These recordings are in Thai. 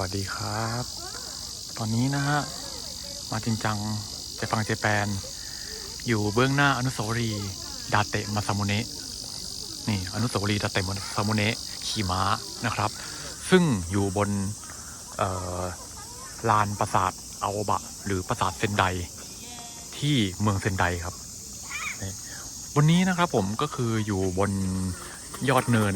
วัสดีครับ ตอนนี้นะฮะ มาจริงจังเจฟังเจแปน อยู่เบื้องหน้าอนุสาวรีย์ดาเตะมาซามุเนะนี่ อนุสาวรีย์ดาเตะมาซามุเนะขี่ม้านะครับ ซึ่งอยู่บนลานปราสาทอาโอบะ หรือปราสาทเซนไดที่เมืองเซนไดครับวันนี้นะครับผมก็คืออยู่บนยอดเนิน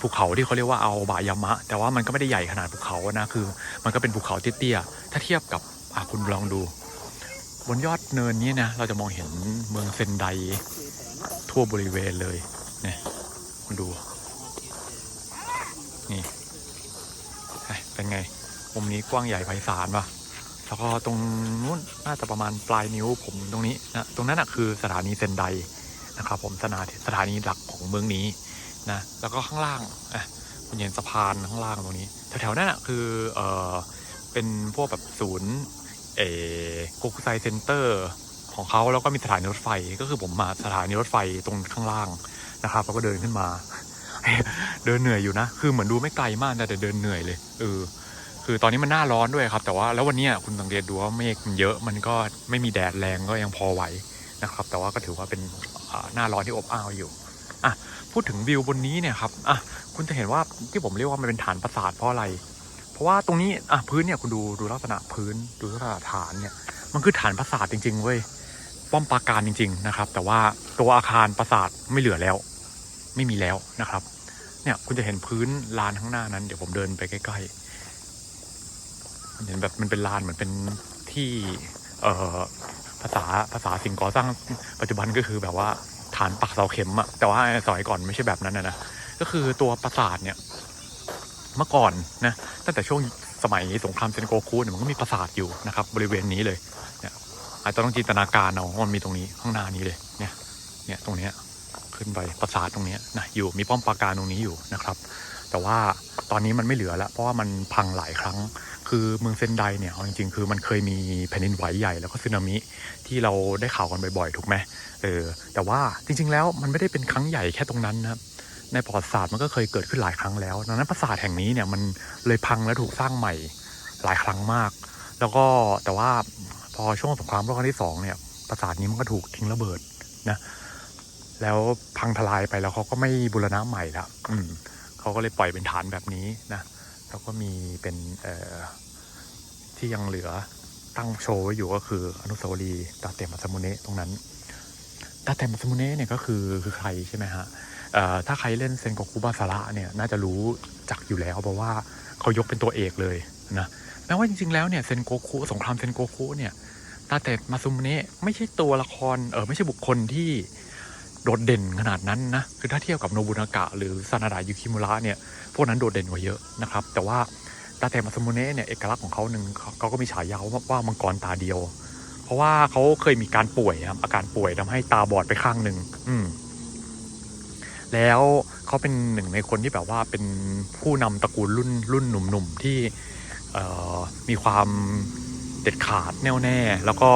ภูเขาที่เขาเรียกว่าเอาบายามะ แต่ว่ามันก็ไม่ได้ใหญ่ขนาดภูเขานะคือ มันก็เป็นภูเขาเตี้ยๆถ้าเทียบกับอะคุณลองดู บนยอดเนินนี้นะเราจะมองเห็นเมืองเซนไดทั่วบริเวณเลยเนี่ยคุณดูนี่เฮ้ยเป็นไงมุมนี้กว้างใหญ่ไพศาลปะแล้วก็ตรงนู้นน่าจะประมาณปลายนิ้วผมตรงนี้นะตรงนั้นนะคือสถานีเซนไดนะครับผมสถานีสถานีหลักของเมืองนี้ นะแล้วก็ข้างล่างอะคุณเห็นสะพานข้างล่างตรงนี้แถวๆนั้นอะคือเออเป็นพวกแบบศูนย์เอโกคุไซเซ็นเตอร์ของเขาแล้วก็มีสถานีรถไฟก็คือผมมาสถานีรถไฟตรงข้างล่างนะครับแล้วก็เดินขึ้นมา เดินเหนื่อยอยู่นะ คือเหมือนดูไม่ไกลมากแต่เดินเหนื่อยเลยเออคือตอนนี้มันหน้าร้อนด้วยครับ แต่ว่าแล้ววันนี้คุณสังเกตดูว่าเมฆมันเยอะมันก็ไม่มีแดดแรงก็ยังพอไหวนะครับ แต่ว่าก็ถือว่าเป็นหน้าร้อนที่อบอ้าวอยู่อะ พูดถึงวิวบนนี้เนี่ยครับอะคุณจะเห็นว่าที่ผมเรียกว่ามันเป็นฐานปราสาทเพราะอะไร เพราะว่าตรงนี้อะพื้นเนี่ยคุณดูดูลักษณะพื้นดูลักษณะฐานเนี่ยมันคือฐานปราสาทจริง ๆเว้ยป้อมปราการจริง ๆนะครับ แต่ว่าตัวอาคารปราสาทไม่เหลือแล้ว ไม่มีแล้วนะครับ เนี่ยคุณจะเห็นพื้นลานข้างหน้านั้น เดี๋ยวผมเดินไปใกล้ๆมันเห็นแบบมันเป็นลานเหมือนเป็นที่ เอ่อภาษาภาษาสิ่งก่อสร้างปัจจุบันก็คือแบบว่า ฐานปักเสาเข็มอะแต่ว่าสมัยก่อนไม่ใช่แบบนั้นนะนะก็คือตัวปราสาทเนี่ยเมื่อก่อนนะตั้งแต่ช่วงสมัยสงครามเซนโกคุเนี่ยมันก็มีปราสาทอยู่นะครับ บริเวณนี้เลยเนี่ยอาจจะต้องจินตนาการเอาว่ามันมีตรงนี้ข้างหน้านี้เลยเนี่ยเนี่ยตรงเนี้ยขึ้นไปปราสาทตรงนี้นะอยู่มีป้อมปราการตรงนี้อยู่นะครับ แต่ว่าตอนนี้มันไม่เหลือแล้ว เพราะว่ามันพังหลายครั้ง คือเมืองเซนไดเนี่ยจริงๆ คือมันเคยมีแผ่นดินไหวใหญ่แล้วก็สึนามิที่เราได้ข่าวกันบ่อยๆ ถูกไหมเออแต่ว่าจริงๆแล้วมันไม่ได้เป็นครั้งใหญ่แค่ตรงนั้นนะครับในประวัติศาสตร์มันก็เคยเกิดขึ้นหลายครั้งแล้ว ดังนั้นปราสาทแห่งนี้เนี่ยมันเลยพังและถูกสร้างใหม่หลายครั้งมาก แล้วก็แต่ว่าพอช่วงสงครามโลกครั้งที่สองเนี่ยปราสาทนี้มันก็ถูกทิ้งระเบิดนะ แล้วพังทลายไปแล้วเขาก็ไม่บูรณะใหม่ละอืม เขาก็เลยปล่อยเป็นฐานแบบนี้นะแล้วก็มีเป็นที่ยังเหลือตั้งโชว์ไว้อยู่ก็คืออนุสาวรีย์ดาเตมัสมุเนะตรงนั้นดาเตมัสมุเนะเนี่ยก็คือคือใครใช่ไหมฮะถ้าใครเล่นเซนโกคุบาสาระเนี่ยน่าจะรู้จักอยู่แล้วเพราะว่าเขายกเป็นตัวเอกเลยนะแม้ว่าจริงๆแล้วเนี่ยเซนโกคุสงครามเซนโกคุเนี่ยดาเตมัสมุเนะไม่ใช่ตัวละครเออไม่ใช่บุคคลที่ โดดเด่นขนาดนั้นนะ คือถ้าเทียบกับโนบุนากะหรือซานาดะยุคิมุระเนี่ย พวกนั้นโดดเด่นกว่าเยอะนะครับ แต่ว่าดาเตมัสมุเนะเนี่ยเอกลักษณ์ของเขาหนึ่งเขาก็มีฉายาว่ามังกรตาเดียว เพราะว่าเขาเคยมีการป่วยครับอาการป่วยทำให้ตาบอดไปข้างหนึ่งอืมแล้วเขาเป็นหนึ่งในคนที่แบบว่าเป็นผู้นำตระกูลรุ่นรุ่นหนุ่มๆที่มีความเด็ดขาดแน่วแน่ แล้วก็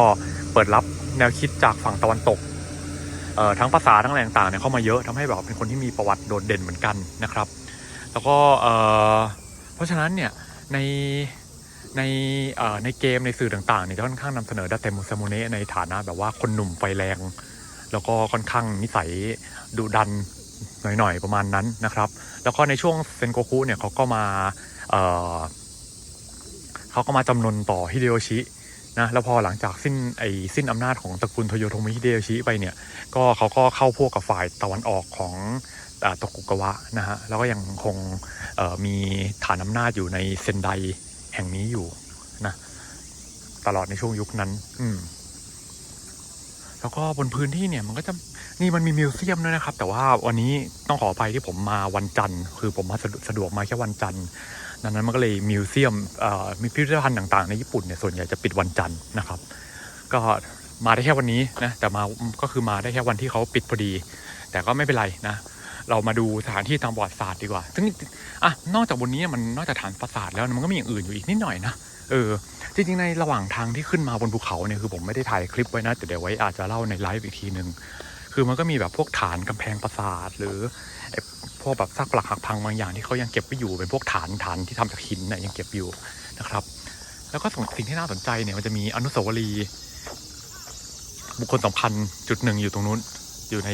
เปิดรับแนวคิดจากฝั่งตะวันตก ทั้งภาษาทั้งอะไรต่างๆเนี่ยเข้ามาเยอะทำให้แบบเป็นคนที่มีประวัติโดดเด่นเหมือนกันนะครับ แล้วก็เอ่อเพราะฉะนั้นเนี่ยในในเอ่อในเกมในสื่อต่างๆเนี่ยค่อนข้างนำเสนอดาเตมุซามุเนะในฐานะแบบว่าคนหนุ่มไฟแรง แล้วก็ค่อนข้างนิสัยดุดันหน่อยๆประมาณนั้นนะครับ แล้วก็ในช่วงเซนโกคุเนี่ยเขาก็มาเอ่อเขาก็มาจำนนต่อฮิเดโยชิ นะแล้วพอหลังจากสิ้นไอสิ้นอำนาจของตระกูลโทโยโทมิฮิเดโยชิไปเนี่ยก็เขาก็เข้าพวกกับฝ่ายตะวันออกของอ่าโตกุกวะนะฮะแล้วก็ยังคงมีฐานอำนาจอยู่ในเซนไดแห่งนี้อยู่นะตลอดในช่วงยุคนั้น อืมแล้วก็บนพื้นที่เนี่ยมันก็จะนี่มันมีมิวเซียมด้วยนะครับ แต่ว่าวันนี้ต้องขออภัยที่ผมมาวันจันทร์คือผมมาสะดวกมาแค่วันจันทร์ ดังนั้นมันก็เลยมิวเซียมมีพิพิธภัณฑ์ต่างๆ ในญี่ปุ่นเนี่ยส่วนใหญ่จะปิดวันจันทร์นะครับ ก็มาได้แค่วันนี้นะแต่มาก็คือมาได้แค่วันที่เขาปิดพอดี แต่ก็ไม่เป็นไรนะ เรามาดูสถานที่ทางประวัติศาสตร์ดีกว่า ซึ่งอะนอกจากบนนี้มันนอกจากฐานปราสาทแล้วมันก็มีอย่างอื่นอยู่อีกนิดหน่อยนะเออจริงๆในระหว่างทางที่ขึ้นมาบนภูเขาเนี่ยคือผมไม่ได้ถ่ายคลิปไว้นะแต่เดี๋ยวไว้อาจจะเล่าในไลฟ์อีกทีหนึ่ง คือมันก็มีแบบพวกฐานกำแพงปราสาทหรือพวกแบบซากปรักหักพังบางอย่างที่เขายังเก็บไว้อยู่เป็นพวกฐานฐานที่ทำจากหินเนี่ยยังเก็บอยู่นะครับ แล้วก็สิ่งที่น่าสนใจเนี่ยมันจะมีอนุสาวรีย์บุคคลสำคัญจุดหนึ่งอยู่ตรงนู้นอยู่ใน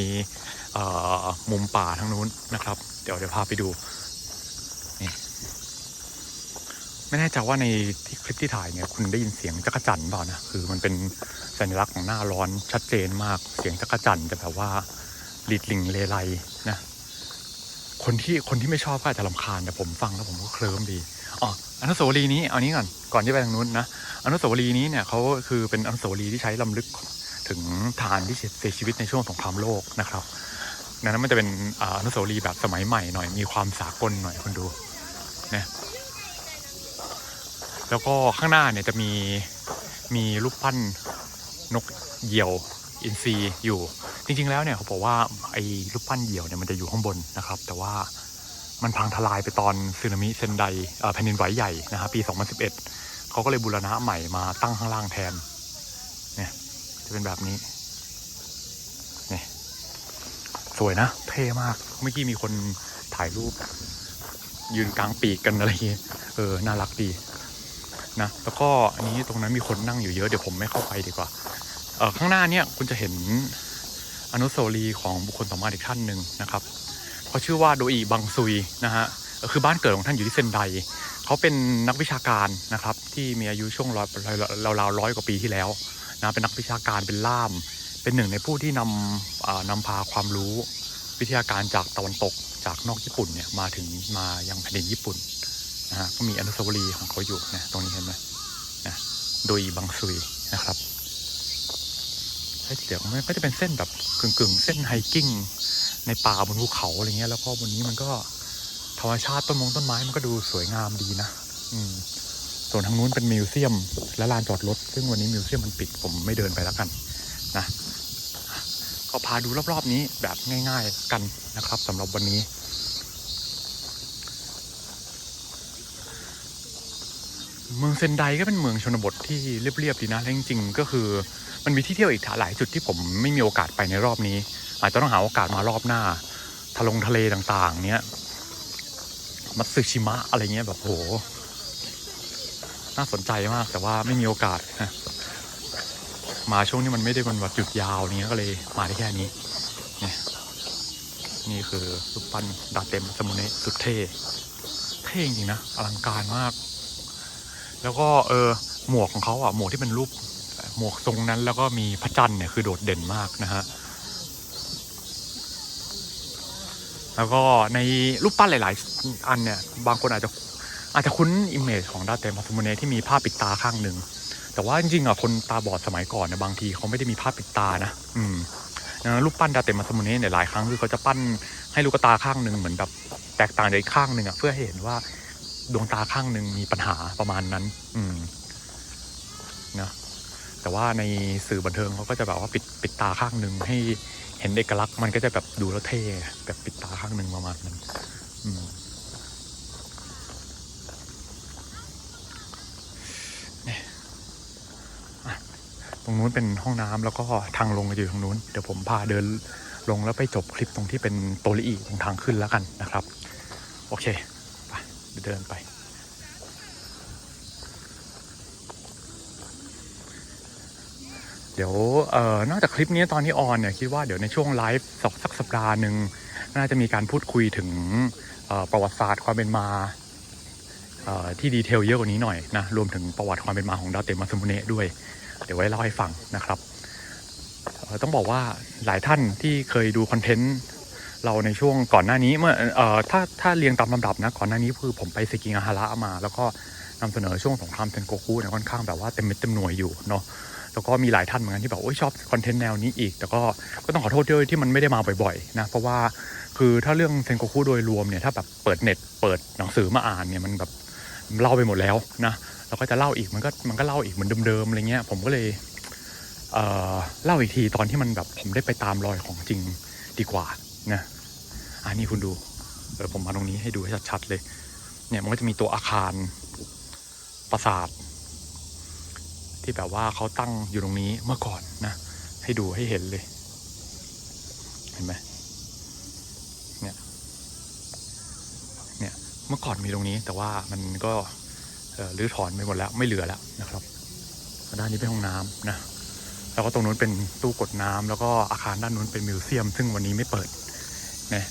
มุมป่าทางนู้นนะครับ เดี๋ยวเดี๋ยวพาไปดูนี่ ไม่แน่ใจว่าในที่คลิปที่ถ่ายเนี่ยคุณได้ยินเสียงจักรจั่นเปล่านะคือมันเป็นสัญลักษณ์ของหน้าร้อนชัดเจนมากเสียงจักรจั่นจะแบบว่าลีดลิงเลไลนะคนที่คนที่ไม่ชอบก็อาจจะลำคาญแต่ผมฟังแล้วผมก็เคลิ้มดีอ๋ออนุสาวรีย์นี้เอานี้ก่อนก่อนที่ไปทางนู้นนะอนุสาวรีย์นี้เนี่ยเขาคือเป็นอนุสาวรีย์ที่ใช้ลำลึกถึงทหารที่เสียชีวิตในช่วงสงครามโลกนะครับดังนั้นมันจะเป็นอนุสาวรีย์แบบสมัยใหม่หน่อยมีความสากลหน่อยคนดูนะ แล้วก็ข้างหน้าเนี่ยจะมีมีรูปปั้นนกเหยี่ยวอินทรีอยู่ จริงๆแล้วเนี่ยเขาบอกว่าไอ้รูปปั้นเหยี่ยวเนี่ยมันจะอยู่ข้างบนนะครับ แต่ว่ามันพังทลายไปตอนสึนามิเซนไดแผ่นดินไหวใหญ่นะฮะปี 2011 เขาก็เลยบูรณะใหม่มาตั้งข้างล่างแทนเนี่ยจะเป็นแบบนี้เนี่ยสวยนะ เท่มาก เมื่อกี้มีคนถ่ายรูป ยืนกลางปีกกันอะไรเงี้ยเออ น่ารักดี นะ แล้วก็อันนี้ตรงนั้นมีคนนั่งอยู่เยอะเดี๋ยวผมไม่เข้าไปดีกว่าเออข้างหน้าเนี่ยคุณจะเห็นอนุสาวรีย์ของบุคคลสำคัญอีกท่านหนึ่งนะครับเขาชื่อว่าโดอีบังซุยนะฮะคือบ้านเกิดของท่านอยู่ที่เซนไดเขาเป็นนักวิชาการนะครับ ที่มีอายุช่วงร้อยราวๆร้อยกว่าปีที่แล้วนะเป็นนักวิชาการเป็นล่าม เป็นหนึ่งในผู้ที่นำนำพาความรู้วิทยาการจากตะวันตกจากนอกญี่ปุ่นเนี่ยมาถึงมายังแผ่นดินญี่ปุ่น นะฮะก็มีอนุสาวรีย์ของเขาอยู่นะตรงนี้เห็นไหมนะโดอีบังซุยนะครับใช้เสียงมันก็จะเป็นเส้นแบบกึ่งกึ่งๆ เส้นไฮกิ้งในป่าบนภูเขาอะไรเงี้ยแล้วก็บนนี้มันก็ธรรมชาติต้นมงต้นไม้มันก็ดูสวยงามดีนะ อืมส่วนทางนู้นเป็นมิวเซียม และลานจอดรถ ซึ่งวันนี้มิวเซียมมันปิดผมไม่เดินไปแล้วกันนะก็พาดูรอบๆนี้แบบง่าย ๆ กันนะครับสำหรับวันนี้ เมืองเซนไดก็เป็นเมืองชนบทที่เรียบๆดีนะและจริงๆก็คือมันมีที่เที่ยวอีกหลายจุดที่ผมไม่มีโอกาสไปในรอบนี้ อาจจะต้องหาโอกาสมารอบหน้าทะลงทะเลต่างๆ เนี้ยมัตสึชิมะอะไรเงี้ยแบบโห น่าสนใจมากแต่ว่าไม่มีโอกาสนะมาช่วงนี้มันไม่ได้วันวัดหยุดยาวเนี้ยก็เลยมาได้แค่นี้นี่นี่คือรูปปั้นดาเต็มสมุเนะสุดเท่ เท่จริงนะ อลังการมาก แล้วก็เออหมวกของเขาอะหมวกที่เป็นรูปหมวกทรงนั้นแล้วก็มีพระจันทร์เนี่ยคือโดดเด่นมากนะฮะแล้วก็ในรูปปั้นหลาย ๆ อันเนี่ยบางคนอาจจะอาจจะคุ้นอิมเมจของดาเตมัสมุเนที่มีผ้าปิดตาข้างหนึ่งแต่ว่าจริงๆอะคนตาบอดสมัยก่อนเนี่ยบางทีเขาไม่ได้มีผ้าปิดตานะอืมดังนั้นรูปปั้นดาเตมัสมุเนเนี่ยหลายครั้งคือเขาจะปั้นให้ลูกตาข้างหนึ่งเหมือนแบบแตกต่างจากอีกข้างหนึ่งอะเพื่อให้เห็นว่า ดวงตาข้างหนึ่งมีปัญหาประมาณนั้น อืมนะแต่ว่าในสื่อบันเทิงเขาก็จะแบบว่าปิดปิดตาข้างหนึ่งให้เห็นเอกลักษณ์มันก็จะแบบดูแล้วเท่แบบปิดตาข้างหนึ่งประมาณนั้น อืมตรงนู้นเป็นห้องน้ำแล้วก็ทางลงก็อยู่ตรงนู้น เดี๋ยวผมพาเดินลงแล้วไปจบคลิปตรงที่เป็นโตริอีตรงทางขึ้นแล้วกันนะครับ โอเค เดินไป เดี๋ยวเอ่อนอกจากคลิปนี้ตอนที่ออนเนี่ยคิดว่าเดี๋ยวในช่วงไลฟ์สักสักสัปดาห์หนึ่งน่าจะมีการพูดคุยถึงประวัติศาสตร์ความเป็นมาที่ดีเทลเยอะกว่านี้หน่อยนะรวมถึงประวัติความเป็นมาของดาวเตมัสมุเนะด้วย เดี๋ยวไว้เล่าให้ฟังนะครับ ต้องบอกว่าหลายท่านที่เคยดูคอนเทนต์ เราในช่วงก่อนหน้านี้เมื่อเอ่อถ้าถ้าเรียงตามลำดับนะก่อนหน้านี้คือผมไปเซกิงาฮาระมา แล้วก็นำเสนอช่วงสงครามเซนโกคุเนี่ยค่อนข้างแบบว่าเต็มเม็ดเต็มหน่วยอยู่เนาะแล้วก็มีหลายท่านเหมือนกันที่แบบโอ้ยชอบคอนเทนต์แนวนี้อีก แต่ก็ก็ต้องขอโทษด้วยที่มันไม่ได้มาบ่อยๆนะเพราะว่าคือถ้าเรื่องเซนโกคุโดยรวมเนี่ยถ้าแบบเปิดเน็ตเปิดหนังสือมาอ่านเนี่ยมันแบบเล่าไปหมดแล้วนะแล้วก็จะเล่าอีกมันก็มันก็เล่าอีกเหมือนเดิมๆอะไรเงี้ยผมก็เลยเเล่าอีกทีตอนที่มันแบบผมได้ไปตามรอยของจริงดีกว่า นะอันนี้คุณดูเออผมมาตรงนี้ให้ดูให้ชัดๆเลย เนี่ยมันก็จะมีตัวอาคารปราสาท ที่แบบว่าเขาตั้งอยู่ตรงนี้เมื่อก่อนนะ ให้ดูให้เห็นเลย เห็นไหมเนี่ยเนี่ยเมื่อก่อนมีตรงนี้ แต่ว่ามันก็รื้อถอนไปหมดแล้วไม่เหลือแล้วนะครับด้านนี้เป็นห้องน้ำนะแล้วก็ตรงนู้นเป็นตู้กดน้ำแล้วก็อาคารด้านนู้นเป็นมิวเซียม ซึ่งวันนี้ไม่เปิด นะ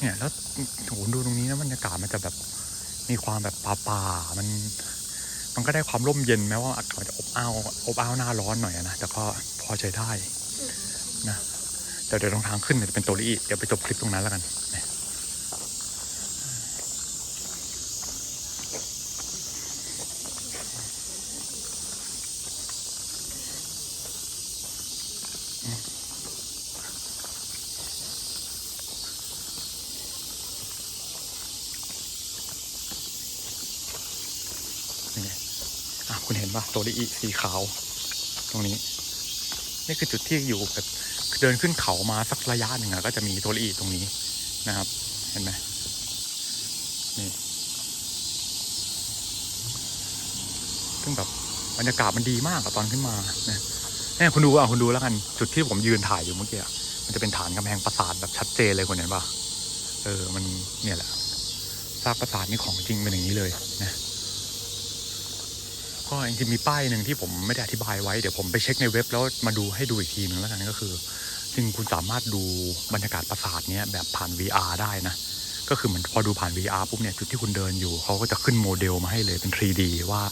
เนี่ยแล้วโหดูตรงนี้นะบรรยากาศมันจะแบบมีความแบบป่าป่ามัน มันก็ได้ความร่มเย็นแม้ว่าอากาศจะอบอ้าวอบอ้าวหน้าร้อนหน่อยนะแต่ก็พอใช้ได้นะแต่เดี๋ยวตรงทางขึ้นเนี่ยจะเป็นโตริอิเดี๋ยวไปจบคลิปตรงนั้นแล้วกันนะนี่ไงอะคุณเห็น ปะโตริอิสีขาว ตรงนี้ นี่คือจุดที่อยู่แบบเดินขึ้นเขามาสักระยะหนึ่งอะก็จะมีโทริอิตรงนี้นะครับ เห็นไหมนี่ซึ่งแบบบรรยากาศมันดีมากอะตอนขึ้นมานะเนี่ยคุณดูอะคุณดูแล้วกันจุดที่ผมยืนถ่ายอยู่เมื่อกี้มันจะเป็นฐานกำแพงปราสาทแบบชัดเจนเลยคุณเห็นปะเออมันเนี่ยแหละซากปราสาทนี่ของจริงเป็นอย่างนี้เลยนะ ก็จริงๆมีป้ายหนึ่งที่ผมไม่ได้อธิบายไว้ เดี๋ยวผมไปเช็คในเว็บแล้วมาดูให้ดูอีกทีหนึ่งแล้วกันก็คือ จริงคุณสามารถดูบรรยากาศปราสาทเนี้ยแบบผ่าน VR ได้นะ ก็คือเหมือนพอดูผ่าน VR ปุ๊บเนี่ยจุดที่คุณเดินอยู่เขาก็จะขึ้นโมเดลมาให้เลยเป็น 3D ว่า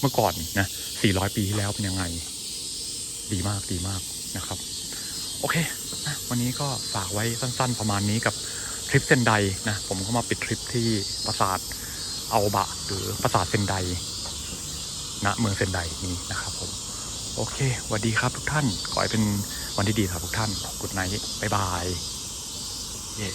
เมื่อก่อนนะ 400 ปีที่แล้วเป็นยังไง ดีมากดีมากนะครับ โอเคนะวันนี้ก็ฝากไว้สั้นๆ ประมาณนี้กับทริปเซนไดนะ ผมก็มาปิดทริปที่ปราสาทเอาบะ หรือปราสาทเซนได ณเมืองเซนไดนี้นะครับผมโอเคสวัสดีครับทุกท่าน ขอให้เป็นวันที่ดีครับทุกท่าน กุดไนท์บ๊ายบาย เย้